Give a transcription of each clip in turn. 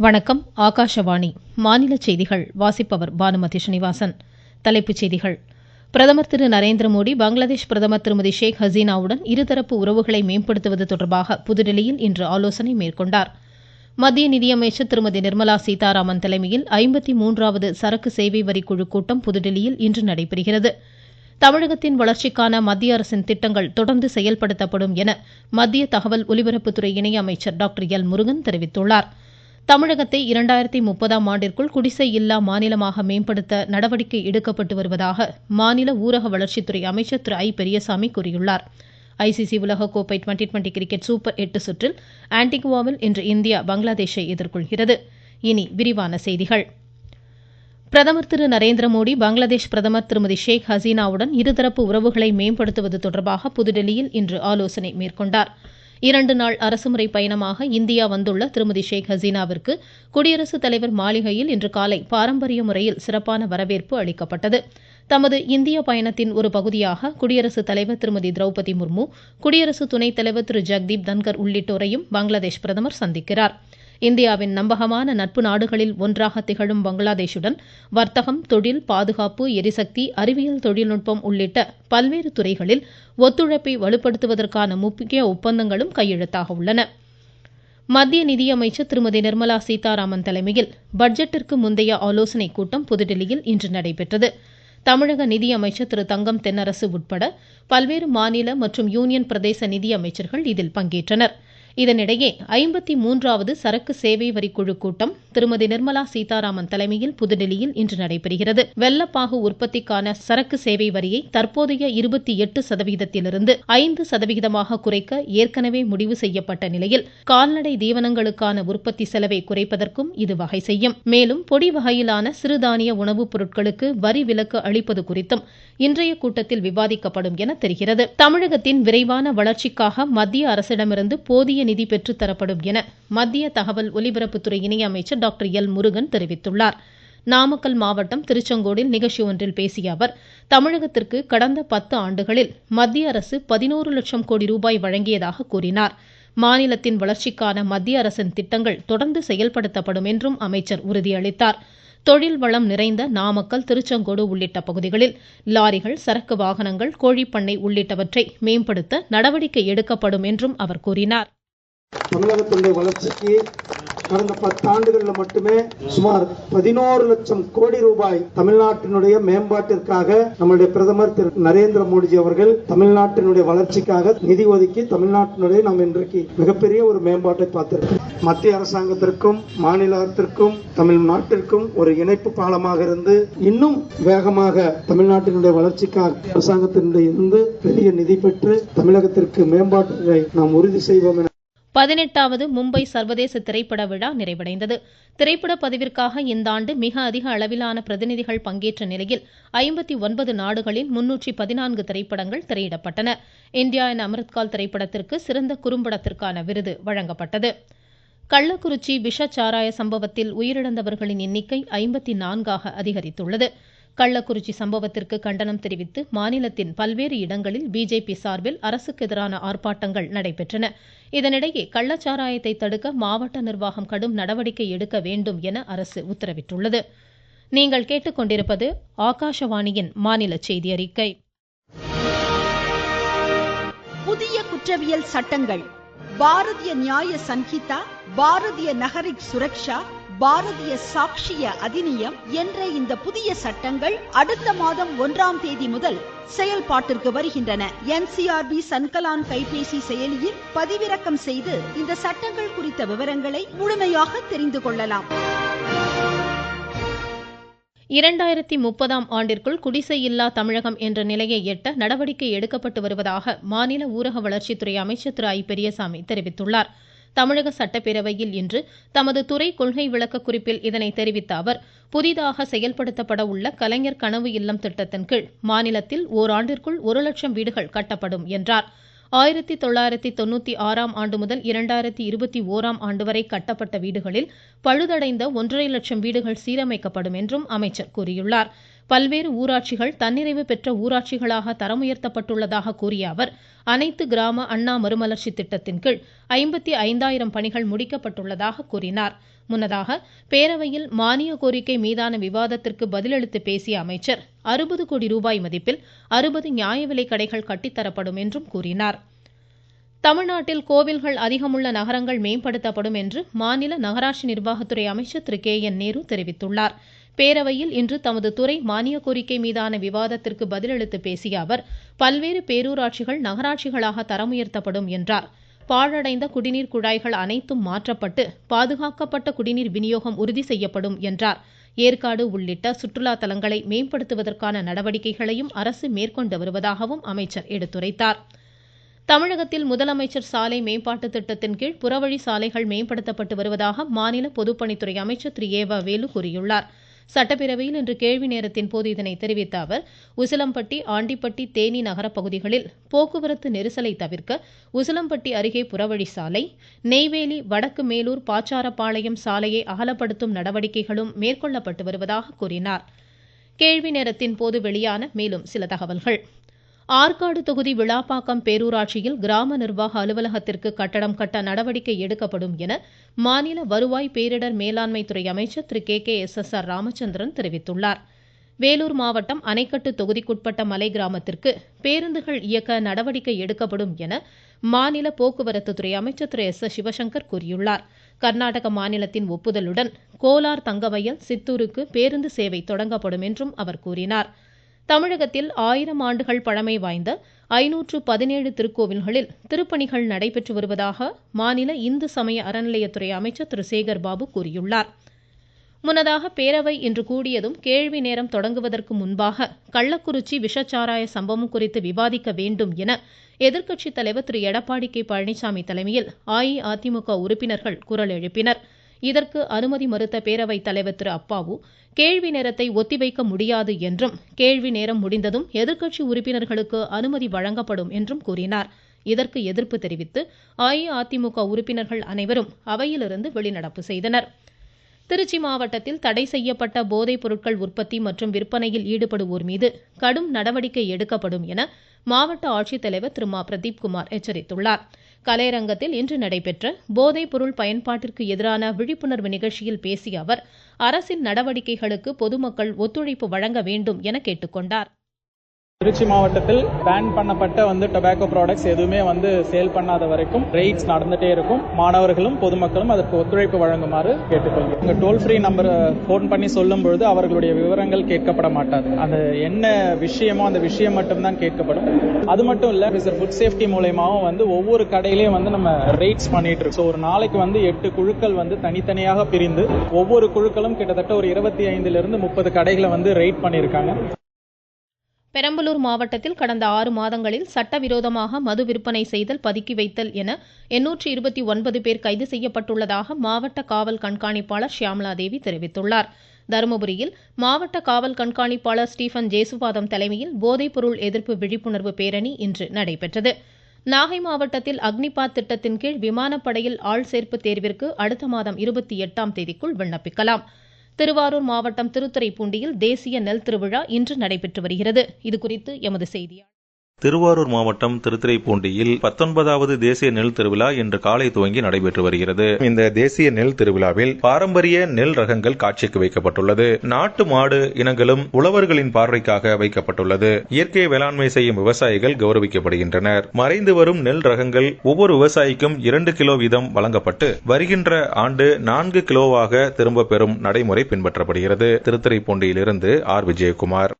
வணக்கம் ஆகாஷவாணி. மாநில செய்திகள் வாசிப்பவர் பானுமதி ஸ்ரீனிவாசன் தலைப்புச் செய்திகள். பிரதமர் திரு நரேந்திர மோடி பங்களாதேஷ் பிரதமர் திருமதி ஷேக் ஹசீனாவுடன் இருதரப்பு உறவுகளை மேம்படுத்துவது தொடர்பாக புதுதில்லியில் இன்று ஆலோசனை மேற்கொண்டார். மத்திய நிதியமைச்சர் திருமதி நிர்மலா சீதாராமன் தலைமையில் ஐம்பத்தி மூன்றாவது சரக்கு சேவை வரி குழு கூட்டம் புதுதில்லியில் இன்று நடைபெறுகிறது. தமிழகத்தின் வளர்ச்சிக்கான மத்திய அரசின் திட்டங்கள் தொடர்ந்து செயல்படுத்தப்படும் என மத்திய தகவல் ஒலிபரப்புத்துறை இணையமைச்சர் டாக்டர் எல் முருகன் தெரிவித்துள்ளார். தமிழகத்தை இரண்டாயிரத்தி முப்பதாம் ஆண்டிற்குள் குடிசை இல்லா மாநிலமாக மேம்படுத்த நடவடிக்கை எடுக்கப்பட்டு வருவதாக மாநில ஊரக வளர்ச்சித்துறை அமைச்சர் திரு ஐ பெரியசாமி கூறியுள்ளார். ஐசிசி உலகக்கோப்பை டுவெண்டி டுவெண்டி கிரிக்கெட் சூப்பர் எட்டு சுற்றில் ஆன்டிகுவாவில் இன்று இந்தியா பங்களாதேஷை எதிர்கொள்கிறது. இனி விரிவான செய்திகள். பிரதமர் திரு நரேந்திர மோடி பங்களாதேஷ் பிரதமர் திருமதி ஷேக் ஹசீனாவுடன் இருதரப்பு உறவுகளை மேம்படுத்துவது தொடர்பாக புதுடெல்லியில் இன்று ஆலோசனை மேற்கொண்டார். இரண்டு நாள் அரசுமுறை பயணமாக இந்தியா வந்துள்ள திருமதி ஷேக் ஹசீனாவிற்கு குடியரசுத் தலைவர் மாளிகையில் இன்று காலை பாரம்பரிய முறையில் சிறப்பான வரவேற்பு அளிக்கப்பட்டது. தமது இந்திய பயணத்தின் ஒரு பகுதியாக குடியரசுத் தலைவர் திருமதி திரௌபதி முர்மு குடியரசு துணைத் தலைவர் திரு ஜெக்தீப் தன்கர் உள்ளிட்டோரையும் பங்களாதேஷ் பிரதமர் சந்திக்கிறார். இந்தியாவின் நம்பகமான நட்பு நாடுகளில் ஒன்றாக திகழும் பங்களாதேஷுடன் வர்த்தகம் தொழில் பாதுகாப்பு எரிசக்தி அறிவியல் தொழில்நுட்பம் உள்ளிட்ட பல்வேறு துறைகளில் ஒத்துழைப்பை வலுப்படுத்துவதற்கான முக்கிய ஒப்பந்தங்களும் கையெழுத்தாக உள்ளன. மத்திய நிதியமைச்சர் திருமதி நிர்மலா சீதாராமன் தலைமையில் பட்ஜெட்டிற்கு முந்தைய ஆலோசனைக் கூட்டம் புதுதில்லியில் இன்று நடைபெற்றது. தமிழக நிதியமைச்சர் திரு. தங்கம் தென்னரசு உட்பட பல்வேறு மாநில மற்றும் யூனியன் பிரதேச நிதியமைச்சர்கள் இதில் பங்கேற்றனர். இதனிடையே ஐம்பத்தி மூன்றாவது சரக்கு சேவை வரி குழு கூட்டம் திருமதி நிர்மலா சீதாராமன் தலைமையில் புதுதில்லியில் இன்று நடைபெறுகிறது. வெள்ளப்பாகு உற்பத்திக்கான சரக்கு சேவை வரியை தற்போதைய இருபத்தி எட்டு சதவீதத்திலிருந்து ஐந்து சதவிகிதமாக குறைக்க ஏற்கனவே முடிவு செய்யப்பட்ட நிலையில் கால்நடை தீவனங்களுக்கான உற்பத்தி செலவை குறைப்பதற்கும் இது வகை செய்யும். மேலும் பொடி வகையிலான சிறுதானிய உணவுப் பொருட்களுக்கு வரி விலக்கு அளிப்பது குறித்தும் இன்றைய கூட்டத்தில் விவாதிக்கப்படும் என தெரிகிறது. தமிழகத்தின் விரைவான வளர்ச்சிக்காக மத்திய அரசிடமிருந்து போதிய நிதி பெற்றுத்தரப்படும் என மத்திய தகவல் ஒலிபரப்புத்துறை இணையமைச்சர் டாக்டர் எல். முருகன் தெரிவித்துள்ளார். நாமக்கல் மாவட்டம் திருச்செங்கோடில் நிகழ்ச்சி ஒன்றில் பேசிய அவர் தமிழகத்திற்கு கடந்த பத்து ஆண்டுகளில் மத்திய அரசு பதினோரு லட்சம் கோடி ரூபாய் வழங்கியதாக கூறினார். மாநிலத்தின் வளர்ச்சிக்கான மத்திய அரசின் திட்டங்கள் தொடர்ந்து செயல்படுத்தப்படும் என்றும் அமைச்சர் உறுதியளித்தார். தொழில் வளம் நிறைந்த நாமக்கல் திருச்செங்கோடு உள்ளிட்ட பகுதிகளில் லாரிகள் சரக்கு வாகனங்கள் கோழிப்பண்ணை உள்ளிட்டவற்றை மேம்படுத்த நடவடிக்கை எடுக்கப்படும் என்றும் அவர் கூறினார். தமிழகத்தினுடைய வளர்ச்சிக்கு கடந்த பத்தாண்டுகளில் மட்டுமே சுமார் பதினோரு லட்சம் கோடி ரூபாய் தமிழ்நாட்டினுடைய மேம்பாட்டிற்காக நம்முடைய பிரதமர் திரு நரேந்திர மோடிஜி அவர்கள் தமிழ்நாட்டினுடைய வளர்ச்சிக்காக நிதி ஒதுக்கி தமிழ்நாட்டினுடைய நாம் இன்றைக்கு மிகப்பெரிய ஒரு மேம்பாட்டை பார்த்திருக்கோம் மத்திய அரசாங்கத்திற்கும் மாநிலத்திற்கும் தமிழ்நாட்டிற்கும் ஒரு இணைப்பு பாலமாக இருந்து இன்னும் வேகமாக தமிழ்நாட்டினுடைய வளர்ச்சிக்காக அரசாங்கத்தினுடைய இருந்து பெரிய நிதி பெற்று தமிழகத்திற்கு மேம்பாட்டை நாம் உறுதி செய்வோம் என பதினெட்டாவது மும்பை சர்வதேச திரைப்பட விழா நிறைவடைந்தது. திரைப்பட பதிவிற்காக இந்த ஆண்டு மிக அதிக அளவிலான பிரதிநிதிகள் பங்கேற்ற நிலையில் ஐம்பத்தி ஒன்பது நாடுகளில் முன்னூற்றி பதினான்கு திரைப்படங்கள் திரையிடப்பட்டன. இந்தியா என் அமிர்த்கால் திரைப்படத்திற்கு சிறந்த குறும்படத்திற்கான விருது வழங்கப்பட்டது. கள்ளக்குறிச்சி விஷச்சாராய சம்பவத்தில் உயிரிழந்தவர்களின் எண்ணிக்கை ஐம்பத்தி நான்காக அதிகரித்துள்ளது. கள்ளக்குறிச்சி சம்பவத்திற்கு கண்டனம் தெரிவித்து மாநிலத்தின் பல்வேறு இடங்களில் பிஜேபி சார்பில் அரசுக்கு எதிரான ஆர்ப்பாட்டங்கள் நடைபெற்றன. இதனிடையே கள்ளச்சாராயத்தை தடுக்க மாவட்ட நிர்வாகம் கடும் நடவடிக்கை எடுக்க வேண்டும் என அரசு உத்தரவிட்டுள்ளது. நீங்கள் கேட்டுக்கொண்டிருப்பது ஆகாஷவாணியின் மாநில செய்தி அறிக்கை. புதிய குற்றவியல் சட்டங்கள். பாரதிய நியாய சன்ஹிதா பாரதிய நகரிக் சுரக்ஷா பாரதிய சாட்சிய அதிநியம் என்ற இந்த புதிய சட்டங்கள் அடுத்த மாதம் ஒன்றாம் தேதி முதல் செயல்பாட்டிற்கு வருகின்றன. என்சிஆர்பி சன்கலான் கைபேசி செயலியில் பதிவிறக்கம் செய்து இந்த சட்டங்கள் குறித்த விவரங்களை முழுமையாக தெரிந்து கொள்ளலாம். இரண்டாயிரத்தி முப்பதாம் ஆண்டிற்குள் குடிசை இல்லா தமிழகம் என்ற நிலையை எட்ட நடவடிக்கை எடுக்கப்பட்டு வருவதாக மாநில ஊரக வளர்ச்சித்துறை அமைச்சர் திரு ஐ பெரியசாமி தெரிவித்துள்ளார். தமிழக சட்டப்பேரவையில் இன்று தமது துறை கொள்கை விளக்க குறிப்பில் இதனை தெரிவித்த அவர் புதிதாக செயல்படுத்தப்பட உள்ள கலைஞர் கனவு இல்லம் திட்டத்தின் கீழ் மாநிலத்தில் ஓராண்டிற்குள் ஒரு லட்சம் வீடுகள் கட்டப்படும் என்றார். ஆயிரத்தி தொள்ளாயிரத்தி தொண்ணூத்தி ஆறாம் ஆண்டு முதல் இரண்டாயிரத்தி இருபத்தி ஓராம் ஆண்டு வரை கட்டப்பட்ட வீடுகளில் பழுதடைந்த ஒன்றரை லட்சம் வீடுகள் சீரமைக்கப்படும் என்றும் அமைச்சர் கூறியுள்ளார். பல்வேறு ஊராட்சிகள் தன்னிறைவு பெற்ற ஊராட்சிகளாக தரமுயர்த்தப்பட்டுள்ளதாக கூறிய அவர் அனைத்து கிராம அண்ணா மறுமலர்ச்சி திட்டத்தின் கீழ் ஐம்பத்தி ஐந்தாயிரம் பணிகள் முடிக்கப்பட்டுள்ளதாக கூறினார். முன்னதாக பேரவையில் மானிய கோரிக்கை மீதான விவாதத்திற்கு பதிலளித்து பேசிய அமைச்சர் அறுபது கோடி ரூபாய் மதிப்பில் அறுபது நியாய விலை கடைகள் கட்டித்தரப்படும் என்றும் கூறினார். தமிழ்நாட்டில் கோவில்கள் அதிகமுள்ள நகரங்கள் மேம்படுத்தப்படும் என்று மாநில நகராட்சி நிர்வாகத்துறை அமைச்சர் திரு கே என் நேரு தெரிவித்துள்ளார். பேரவையில் இன்று தமது துறை மானிய கோரிக்கை மீதான விவாதத்திற்கு பதிலளித்து பேசிய அவர் பல்வேறு பேரூராட்சிகள் நகராட்சிகளாக தரமுயர்த்தப்படும் என்றார். பாழடைந்த குடிநீர் குழாய்கள் அனைத்தும் மாற்றப்பட்டு பாதுகாக்கப்பட்ட குடிநீர் விநியோகம் உறுதி செய்யப்படும் என்றார். ஏற்காடு உள்ளிட்ட சுற்றுலா தலங்களை மேம்படுத்துவதற்கான நடவடிக்கைகளையும் அரசு மேற்கொண்டு வருவதாகவும் அமைச்சர் எடுத்துரைத்தார். தமிழகத்தில் முதலமைச்சர் சாலை மேம்பாட்டு திட்டத்தின் கீழ் புறவழி சாலைகள் மேம்படுத்தப்பட்டு வருவதாக மாநில பொதுப்பணித்துறை அமைச்சர் திரு ஏவ வேலு கூறியுள்ளார். சட்டப்பேரவையில் இன்று கேள்வி நேரத்தின் போது இதனை தெரிவித்த அவர் உசிலம்பட்டி ஆண்டிப்பட்டி தேனி நகர பகுதிகளில் போக்குவரத்து நெரிசலை தவிர்க்க உசிலம்பட்டி அருகே புறவழி சாலை நெய்வேலி வடக்கு மேலூர் பாச்சாரப்பாளையம் சாலையை அகலப்படுத்தும் நடவடிக்கைகளும் மேற்கொள்ளப்பட்டு வருவதாக கூறினார். கேள்வி நேரத்தின் போது வெளியான மேலும் சில தகவல்கள். ஆற்காடு தொகுதி விழாப்பாக்கம் பேரூராட்சியில் கிராம நிர்வாக அலுவலகத்திற்கு கட்டடம் கட்ட நடவடிக்கை எடுக்கப்படும் என மாநில வருவாய் பேரிடர் மேலாண்மை துறை அமைச்சர் திரு K K S S R Ramachandran தெரிவித்துள்ளார். வேலூர் மாவட்டம் அணைக்கட்டு தொகுதிக்குட்பட்ட மலை கிராமத்திற்கு பேருந்துகள் இயக்க நடவடிக்கை எடுக்கப்படும் என மாநில போக்குவரத்து துறை அமைச்சர் திரு எஸ் எஸ் சிவசங்கர் கூறியுள்ளார். கர்நாடக மாநிலத்தின் ஒப்புதலுடன் கோலார் தங்கவயல் சித்தூருக்கு பேருந்து சேவை தொடங்கப்படும் என்றும் அவர் கூறினார். தமிழகத்தில் ஆயிரம் ஆண்டுகள் பழமை வாய்ந்த ஐநூற்று பதினேழு திருக்கோவில்களில் திருப்பணிகள் நடைபெற்று வருவதாக மாநில இந்து சமய அறநிலையத்துறை அமைச்சர் திரு. சேகர்பாபு கூறியுள்ளார். முன்னதாக பேரவை இன்று கூடியதும் கேள்வி நேரம் தொடங்குவதற்கு முன்பாக கள்ளக்குறிச்சி விஷச்சாராய சம்பவம் குறித்து விவாதிக்க வேண்டும் என எதிர்க்கட்சித் தலைவர் திரு. எடப்பாடி கே. பழனிசாமி தலைமையில் அஇஅதிமுக உறுப்பினர்கள் குரல் எழுப்பினா் இதற்கு அனுமதி மறுத்த பேரவைத் தலைவர் திரு அப்பாவு கேள்வி நேரத்தை ஒத்திவைக்க முடியாது என்றும் கேள்வி நேரம் முடிந்ததும் எதிர்க்கட்சி உறுப்பினர்களுக்கு அனுமதி வழங்கப்படும் என்றும் கூறினார். இதற்கு எதிர்ப்பு தெரிவித்து அஇஅதிமுக உறுப்பினர்கள் அனைவரும் அவையிலிருந்து வெளிநடப்பு செய்தனர். திருச்சி மாவட்டத்தில் தடை செய்யப்பட்ட போதைப் பொருட்கள் உற்பத்தி மற்றும் விற்பனையில் ஈடுபடுவோர் மீது கடும் நடவடிக்கை எடுக்கப்படும் என மாவட்ட ஆட்சித்தலைவர் திரு மா. பிரதீப்குமார் எச்சரித்துள்ளார். கலையரங்கத்தில் இன்று நடைபெற்ற போதைப் பொருள் பயன்பாட்டிற்கு எதிரான விழிப்புணர்வு நிகழ்ச்சியில் பேசிய அவர் அரசின் நடவடிக்கைகளுக்கு பொதுமக்கள் ஒத்துழைப்பு வழங்க வேண்டும் என கேட்டுக்கொண்டார். திருச்சி மாவட்டத்தில் பேன் பண்ணப்பட்ட வந்து டொபாக்கோ ப்ராடக்ட்ஸ் எதுவுமே வந்து சேல் பண்ணாத வரைக்கும் ரெய்ட்ஸ் நடந்துட்டே இருக்கும். மாணவர்களும் பொதுமக்களும் அதற்கு ஒத்துழைப்பு வழங்குமாறு கேட்டுக்கொள்கிறோம். உங்க டோல் ஃப்ரீ நம்பர் ஃபோன் பண்ணி சொல்லும் பொழுது அவர்களுடைய விவரங்கள் கேட்கப்பட மாட்டாது. அந்த என்ன விஷயமோ அந்த விஷயம் மட்டும்தான் கேட்கப்படும். அது மட்டும் இல்ல ஃபுட் சேஃப்டி மூலயமாவும் வந்து ஒவ்வொரு கடையிலையும் வந்து நம்ம ரெய்ட்ஸ் பண்ணிட்டு இருக்கோம். ஒரு நாளைக்கு வந்து எட்டு குழுக்கள் வந்து தனித்தனியாக பிரிந்து ஒவ்வொரு குழுக்களும் கிட்டத்தட்ட ஒரு இருபத்தி ஐந்துல இருந்து முப்பது கடைகளை வந்து ரெய்ட் பண்ணியிருக்காங்க. பெரம்பலூர் மாவட்டத்தில் கடந்த ஆறு மாதங்களில் சட்டவிரோதமாக மது விற்பனை செய்தல் பதுக்கி வைத்தல் என எண்ணூற்றி இருபத்தி ஒன்பது பேர் கைது செய்யப்பட்டுள்ளதாக மாவட்ட காவல் கண்காணிப்பாளர் ஷியாமலா தேவி தெரிவித்துள்ளார். தருமபுரியில் மாவட்ட காவல் கண்காணிப்பாளர் ஸ்டீபன் ஜேசுபாதம் தலைமையில் போதைப்பொருள் எதிர்ப்பு விழிப்புணர்வு பேரணி இன்று நடைபெற்றது. நாகை மாவட்டத்தில் அக்னிபாத் திட்டத்தின் கீழ் விமானப்படையில் ஆள் சேர்ப்பு தேர்விற்கு அடுத்த மாதம் இருபத்தி எட்டாம் தேதிக்குள் விண்ணப்பிக்கலாம். திருவாரூர் மாவட்டம் திருத்துறைப்பூண்டியில் தேசிய நெல் திருவிழா இன்று நடைபெற்று வருகிறது. இதுகுறித்து எமது செய்தியாளர் திருவாரூர் மாவட்டம் திருத்துறைப்பூண்டியில் பத்தொன்பதாவது தேசிய நெல் திருவிழா இன்று காலை துவங்கி நடைபெற்று வருகிறது. இந்த தேசிய நெல் திருவிழாவில் பாரம்பரிய நெல் ரகங்கள் காட்சிக்கு வைக்கப்பட்டுள்ளது. நாட்டு மாடு இனங்களும் உழவர்களின் பார்வைக்காக வைக்கப்பட்டுள்ளது. இயற்கை வேளாண்மை செய்யும் விவசாயிகள் கௌரவிக்கப்படுகின்றனர். மறைந்து வரும் நெல் ரகங்கள் ஒவ்வொரு விவசாயிக்கும் இரண்டு கிலோ வீதம் வழங்கப்பட்டு வருகின்ற ஆண்டு நான்கு கிலோவாக திரும்ப பெறும் நடைமுறை பின்பற்றப்படுகிறது. திருத்துறைப்பூண்டியிலிருந்து ஆர். விஜயகுமார்.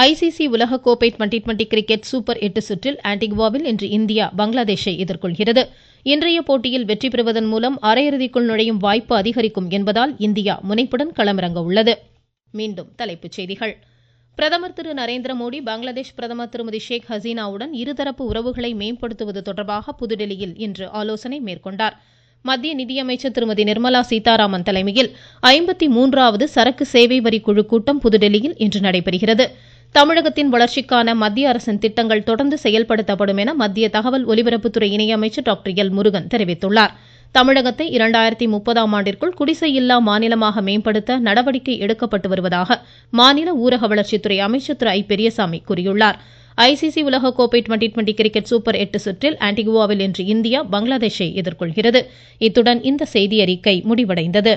ஐசிசி உலகக்கோப்பை டுவெண்டி டுவெண்டி கிரிக்கெட் சூப்பர் எட்டு சுற்றில் ஆன்டிகுவாவில் இன்று இந்தியா பங்களாதேஷை எதிர்கொள்கிறது. இன்றைய போட்டியில் வெற்றி பெறுவதன் மூலம் அரையிறுதிக்குள் நுழையும் வாய்ப்பு அதிகரிக்கும் என்பதால் இந்தியா முனைப்புடன் களமிறங்க உள்ளது. மீண்டும் தலைப்புச் செய்திகள். பிரதமர் திரு நரேந்திர மோடி பங்களாதேஷ் பிரதமர் திருமதி ஷேக் ஹசீனாவுடன் இருதரப்பு உறவுகளை மேம்படுத்துவது தொடர்பாக புதுடெல்லியில் இன்று ஆலோசனை மேற்கொண்டார். மத்திய நிதியமைச்சர் திருமதி நிர்மலா சீதாராமன் தலைமையில் ஐம்பத்தி மூன்றாவது சரக்கு சேவை வரி குழு கூட்டம் புதுடெல்லியில் இன்று நடைபெறுகிறது. தமிழகத்தின் வளர்ச்சிக்கான மத்திய அரசின் திட்டங்கள் தொடர்ந்து செயல்படுத்தப்படும் என மத்திய தகவல் ஒலிபரப்புத்துறை இணையமைச்சர் டாக்டர் எல் முருகன் தெரிவித்துள்ளார். தமிழகத்தை இரண்டாயிரத்தி முப்பதாம் ஆண்டிற்குள் குடிசையில்லா மாநிலமாக மேம்படுத்த நடவடிக்கை எடுக்கப்பட்டு வருவதாக மாநில ஊரக வளர்ச்சித்துறை அமைச்சர் திரு ஐ பெரியசாமி கூறியுள்ளார். ஐசிசி உலகக்கோப்பை டுவெண்டி டுவெண்டி கிரிக்கெட் சூப்பர் எட்டு சுற்றில் ஆன்டிகுவாவில் இன்று இந்தியா பங்களாதேஷை எதிர்கொள்கிறது. இத்துடன் இந்த செய்தியறிக்கை முடிவடைந்தது.